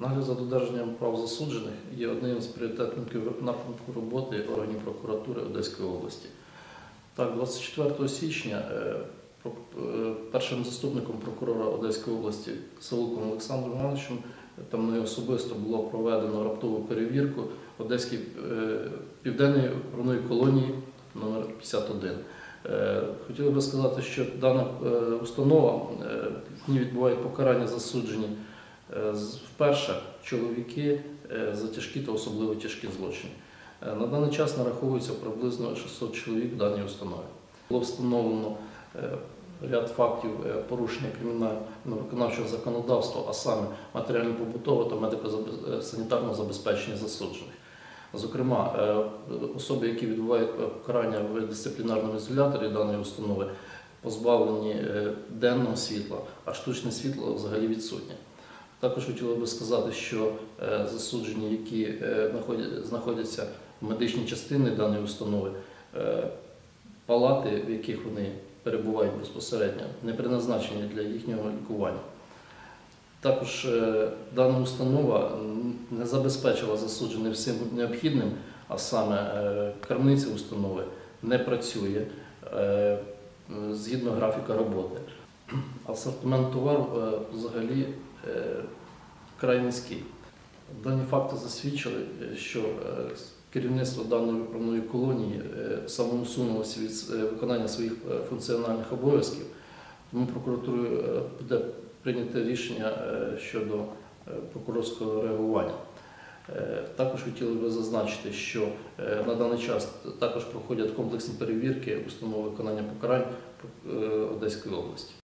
Нагляд за додержанням прав засуджених є одним з пріоритетних напрямків роботи органів прокуратури Одеської області. Так, 24 січня е, е, першим заступником прокурора Одеської області Савулком Олександром Івановичем та мною особисто було проведено раптову перевірку Одеської е, південної правної колонії номер 51. Е, Хотіли би сказати, що дана е, установа е, в ній відбуває покарання засуджені е, вперше чоловіки е, за тяжкі та особливо тяжкі злочини. Е, На даний час нараховується приблизно 600 чоловік в даній установі. Було встановлено е, ряд фактів е, порушення кримінально-виконавчого законодавства, а саме матеріально-побутове та медико-санітарного забезпечення засуджених. Зокрема, е, особи, які відбувають е, покарання в дисциплінарному ізоляторі даної установи, позбавлені е, денного світла, а штучне світло взагалі відсутнє. Також хотіло би сказати, що е, засуджені, які е, знаходяться в медичній частині даної установи, е, палати, в яких вони перебувають безпосередньо, не призначені для їхнього лікування. Також дана установа не забезпечила засуджених всім необхідним, а саме крамниця установи не працює згідно графіка роботи. Асортимент товару е, взагалі е, вкрай низький. Дані факти засвідчили, е, що керівництво даної виправної колонії самоусунулося від виконання своїх функціональних обов'язків. Тому прокуратурою буде прийнято рішення щодо прокурорського реагування. Також хотіли би зазначити, що на даний час також проходять комплексні перевірки установ виконання покарань Одеської області.